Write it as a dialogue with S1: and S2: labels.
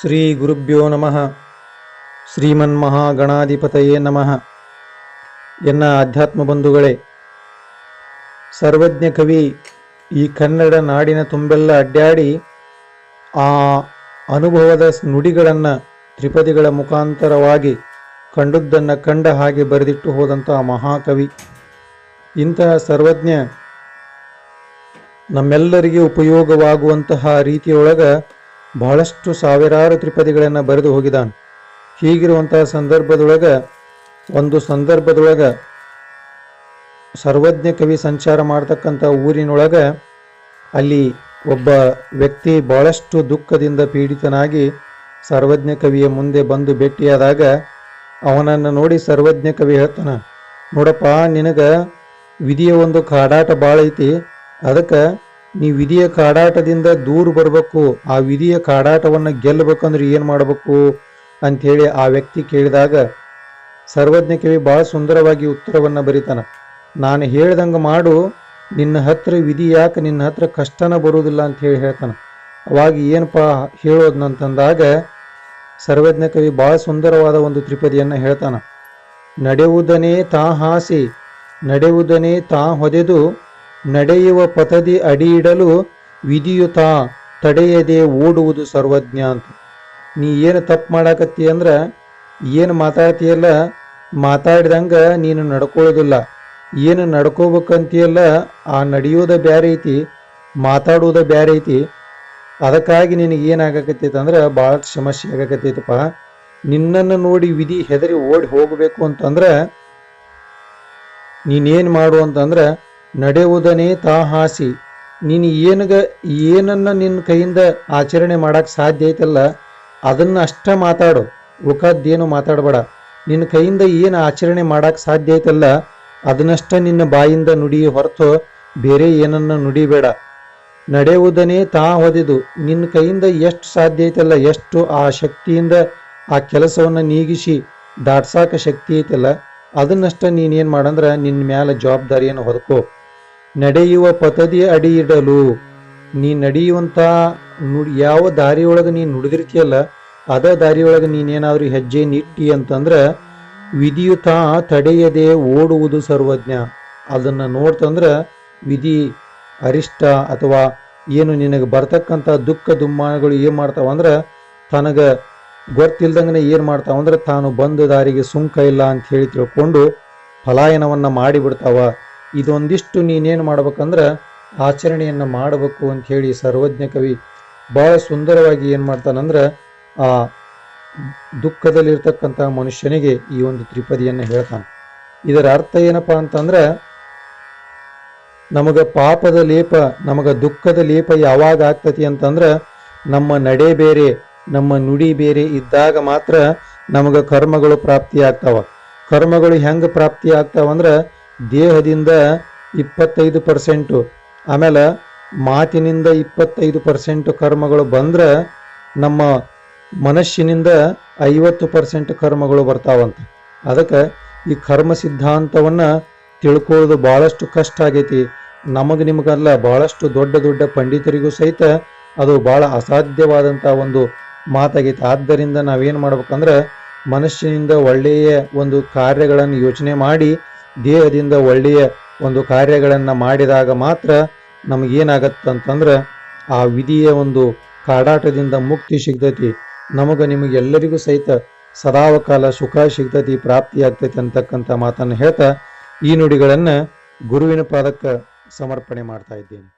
S1: ಶ್ರೀ ಗುರುಭ್ಯೋ ನಮಃ. ಶ್ರೀಮನ್ಮಹಾಗಣಾಧಿಪತಯೇ ನಮಃ. ಎನ್ನ ಆಧ್ಯಾತ್ಮ ಬಂಧುಗಳೇ, ಸರ್ವಜ್ಞ ಕವಿ ಈ ಕನ್ನಡ ನಾಡಿನ ತುಂಬೆಲ್ಲ ಅಡ್ಡಾಡಿ ಆ ಅನುಭವದ ನುಡಿಗಳನ್ನು ತ್ರಿಪದಿಗಳ ಮುಖಾಂತರವಾಗಿ ಕಂಡದ್ದನ್ನು ಕಂಡ ಹಾಗೆ ಬರೆದಿಟ್ಟು ಹೋದಂತಹ ಮಹಾಕವಿ. ಇಂತಹ ಸರ್ವಜ್ಞ ನಮ್ಮೆಲ್ಲರಿಗೆ ಉಪಯೋಗವಾಗುವಂತಹ ರೀತಿಯೊಳಗ ಬಹಳಷ್ಟು ಸಾವಿರಾರು ತ್ರಿಪದಿಗಳನ್ನು ಬರೆದು ಹೋಗಿದ್ದಾನೆ ಹೀಗಿರುವಂತಹ ಸಂದರ್ಭದೊಳಗ, ಒಂದು ಸಂದರ್ಭದೊಳಗ ಸರ್ವಜ್ಞ ಕವಿ ಸಂಚಾರ ಮಾಡತಕ್ಕಂಥ ಊರಿನೊಳಗ ಅಲ್ಲಿ ಒಬ್ಬ ವ್ಯಕ್ತಿ ಬಹಳಷ್ಟು ದುಃಖದಿಂದ ಪೀಡಿತನಾಗಿ ಸರ್ವಜ್ಞ ಕವಿಯ ಮುಂದೆ ಬಂದು ಭೇಟಿಯಾದಾಗ ಅವನನ್ನು ನೋಡಿ ಸರ್ವಜ್ಞ ಕವಿ ಹೇಳ್ತಾನ, ನೋಡಪ್ಪ ನಿನಗೆ ವಿಧಿಯ ಒಂದು ಕಾಡಾಟ ಭಾಳ ಐತಿ ಅದಕ್ಕೆ ನೀ ವಿಧಿಯ ಕಾಡಾಟದಿಂದ ದೂರ ಬರಬೇಕು, ಆ ವಿಧಿಯ ಕಾಡಾಟವನ್ನು ಗೆಲ್ಲಬೇಕಂದ್ರೆ ಏನು ಮಾಡಬೇಕು? ಅಂಥೇಳಿ ಆ ವ್ಯಕ್ತಿ ಕೇಳಿದಾಗ ಸರ್ವಜ್ಞ ಕವಿ ಭಾಳ ಸುಂದರವಾಗಿ ಉತ್ತರವನ್ನು ಬರೀತಾನ. ನಾನು ಹೇಳ್ದಂಗೆ ಮಾಡು, ನಿನ್ನ ಹತ್ರ ವಿಧಿ ಯಾಕೆ ನಿನ್ನ ಹತ್ರ ಕಷ್ಟನ ಬರುವುದಿಲ್ಲ ಅಂತ ಹೇಳಿ ಹೇಳ್ತಾನೆ. ಅವಾಗ ಏನಪ್ಪ ಹೇಳೋದ್ನಂತಂದಾಗ ಸರ್ವಜ್ಞ ಕವಿ ಭಾಳ ಸುಂದರವಾದ ಒಂದು ತ್ರಿಪದಿಯನ್ನು ಹೇಳ್ತಾನ. ನಡೆಯುವುದನೇ ತಾ ಹಾಸಿ ನಡೆಯುವುದನೇ ತಾ ಹೊದೆದು ನಡೆಯುವ ಪಥದಿ ಅಡಿಯಿಡಲು ವಿಧಿಯುತ ತಡೆಯದೆ ಓಡುವುದು ಸರ್ವಜ್ಞ ಅಂತ. ನೀ ಏನು ತಪ್ಪು ಮಾಡಾಕತ್ತಿ ಅಂದ್ರೆ ಏನು ಮಾತಾಡ್ತೀಯಲ್ಲ ಮಾತಾಡಿದಂಗ ನೀನು ನಡ್ಕೊಳ್ಳೋದಿಲ್ಲ. ಏನು ನಡ್ಕೋಬೇಕಂತೀಯಲ್ಲ ಆ ನಡೆಯೋದ ಬ್ಯಾರೆ ಐತಿ, ಮಾತಾಡೋದ ಬ್ಯಾರೆ ಐತಿ. ಅದಕ್ಕಾಗಿ ನಿನಗೆ ಏನಾಗಕತ್ತೈತೆ ಅಂದ್ರೆ ಭಾಳ ಸಮಸ್ಯೆ ಆಗಕತ್ತೈತಪ್ಪ. ನಿನ್ನನ್ನು ನೋಡಿ ವಿಧಿ ಹೆದರಿ ಓಡಿ ಹೋಗಬೇಕು ಅಂತಂದ್ರೆ ನೀನೇನು ಮಾಡು ಅಂತಂದ್ರೆ ನಡೆಯುವುದನೇ ತಾ ಹಾಸಿ. ನೀನು ಏನಗ, ಏನನ್ನ ನಿನ್ನ ಕೈಯಿಂದ ಆಚರಣೆ ಮಾಡಕ್ಕೆ ಸಾಧ್ಯ ಐತಲ್ಲ, ಅದನ್ನು ಅಷ್ಟ ಮಾತಾಡು. ಉಳ್ಕದ್ದೇನು ಮಾತಾಡಬೇಡ. ನಿನ್ನ ಕೈಯಿಂದ ಏನು ಆಚರಣೆ ಮಾಡಕ್ಕೆ ಸಾಧ್ಯ ಐತಲ್ಲ, ಅದನ್ನಷ್ಟ ನಿನ್ನ ಬಾಯಿಂದ ನುಡಿ ಹೊರತು ಬೇರೆ ಏನನ್ನ ನುಡಿಬೇಡ. ನಡೆಯುವುದನೇ ತಾ ಹೊದೆದು. ನಿನ್ನ ಕೈಯಿಂದ ಎಷ್ಟು ಸಾಧ್ಯ ಐತಲ್ಲ, ಎಷ್ಟು ಆ ಶಕ್ತಿಯಿಂದ ಆ ಕೆಲಸವನ್ನು ನೀಗಿಸಿ ದಾಟ್ಸಾಕ ಶಕ್ತಿ ಐತಲ್ಲ, ಅದನ್ನಷ್ಟ ನೀನೇನು ಮಾಡಂದ್ರೆ ನಿನ್ನ ಮ್ಯಾಲೆ ಜವಾಬ್ದಾರಿಯನ್ನು ಹೊದ್ಕೋ. ನಡೆಯುವ ಪಥದಿ ಅಡಿ ಇಡಲು. ನೀ ನಡೆಯುವಂತ ನುಡಿ ಯಾವ ದಾರಿಯೊಳಗೆ ನೀನು ನುಡಿದಿರ್ತೀಯಲ್ಲ, ಅದ ದಾರಿಯೊಳಗೆ ನೀನೇನಾದ್ರೂ ಹೆಜ್ಜೆ ನಿಟ್ಟಿ ಅಂತಂದ್ರೆ ವಿಧಿಯುತ ತಡೆಯದೆ ಓಡುವುದು ಸರ್ವಜ್ಞ. ಅದನ್ನ ನೋಡ್ತಂದ್ರೆ ವಿಧಿ, ಅರಿಷ್ಟ ಅಥವಾ ಏನು ನಿನಗೆ ಬರ್ತಕ್ಕಂಥ ದುಃಖ ದುಮ್ಮಾನಗಳು ಏನು ಮಾಡ್ತಾವ ಅಂದ್ರೆ ತನಗ ಗೊತ್ತಿಲ್ದಂಗನೆ ಏನು ಮಾಡ್ತಾವ ಅಂದ್ರೆ ತಾನು ಬಂದ ದಾರಿಗೆ ಸುಂಕ ಇಲ್ಲ ಅಂತ ಹೇಳಿ ತಿಳ್ಕೊಂಡು ಪಲಾಯನವನ್ನ ಮಾಡಿಬಿಡ್ತಾವ. ಇದೊಂದಿಷ್ಟು ನೀನೇನು ಮಾಡ್ಬೇಕಂದ್ರೆ ಆಚರಣೆಯನ್ನು ಮಾಡಬೇಕು ಅಂತ ಹೇಳಿ ಸರ್ವಜ್ಞ ಕವಿ ಬಹಳ ಸುಂದರವಾಗಿ ಏನು ಮಾಡ್ತಾನಂದ್ರೆ ಆ ದುಃಖದಲ್ಲಿರ್ತಕ್ಕಂಥ ಮನುಷ್ಯನಿಗೆ ಈ ಒಂದು ತ್ರಿಪದಿಯನ್ನು ಹೇಳ್ತಾನೆ. ಇದರ ಅರ್ಥ ಏನಪ್ಪಾ ಅಂತಂದ್ರೆ ನಮಗ ಪಾಪದ ಲೇಪ, ನಮಗ ದುಃಖದ ಲೇಪ ಯಾವಾಗ ಆಗ್ತತಿ ಅಂತಂದ್ರೆ ನಮ್ಮ ನಡೆ ಬೇರೆ, ನಮ್ಮ ನುಡಿ ಬೇರೆ ಇದ್ದಾಗ ಮಾತ್ರ ನಮಗ ಕರ್ಮಗಳು ಪ್ರಾಪ್ತಿ ಆಗ್ತಾವ. ಕರ್ಮಗಳು ಹೆಂಗೆ ಪ್ರಾಪ್ತಿ ಆಗ್ತಾವ ಅಂದ್ರೆ ದೇಹದಿಂದ ಇಪ್ಪತ್ತೈದು ಪರ್ಸೆಂಟು ಆಮೇಲೆ ಮಾತಿನಿಂದ ಇಪ್ಪತ್ತೈದು ಪರ್ಸೆಂಟ್ ಕರ್ಮಗಳು ಬಂದ್ರೆ ನಮ್ಮ ಮನಸ್ಸಿನಿಂದ ಐವತ್ತು ಪರ್ಸೆಂಟ್ ಕರ್ಮಗಳು ಬರ್ತಾವಂತ. ಅದಕ್ಕೆ ಈ ಕರ್ಮ ಸಿದ್ಧಾಂತವನ್ನು ತಿಳ್ಕೊಳ್ಳೋದು ಭಾಳಷ್ಟು ಕಷ್ಟ ಆಗೈತಿ. ನಮಗೆ ನಿಮಗಲ್ಲ ಭಾಳಷ್ಟು ದೊಡ್ಡ ದೊಡ್ಡ ಪಂಡಿತರಿಗೂ ಸಹಿತ ಅದು ಭಾಳ ಅಸಾಧ್ಯವಾದಂಥ ಒಂದು ಮಾತಾಗೈತಿ. ಆದ್ದರಿಂದ ನಾವೇನು ಮಾಡ್ಬೇಕಂದ್ರೆ ಮನಸ್ಸಿನಿಂದ ಒಳ್ಳೆಯ ಒಂದು ಕಾರ್ಯಗಳನ್ನು ಯೋಚನೆ ಮಾಡಿ ದೇಹದಿಂದ ಒಳ್ಳೆಯ ಒಂದು ಕಾರ್ಯಗಳನ್ನು ಮಾಡಿದಾಗ ಮಾತ್ರ ನಮಗೇನಾಗತ್ತಂತಂದ್ರೆ ಆ ವಿಧಿಯ ಒಂದು ಕಾಡಾಟದಿಂದ ಮುಕ್ತಿ ಸಿಗ್ತೈತಿ. ನಮಗೆ ನಿಮಗೆಲ್ಲರಿಗೂ ಸಹಿತ ಸದಾವಕಾಲ ಸುಖ ಸಿಗ್ತೈತಿ, ಪ್ರಾಪ್ತಿ ಆಗ್ತೈತಿ ಅಂತಕ್ಕಂಥ ಮಾತನ್ನು ಹೇಳ್ತಾ ಈ ನುಡಿಗಳನ್ನು ಗುರುವಿನ ಪಾದಕ್ಕೆ ಸಮರ್ಪಣೆ ಮಾಡ್ತಾ ಇದ್ದೇನೆ.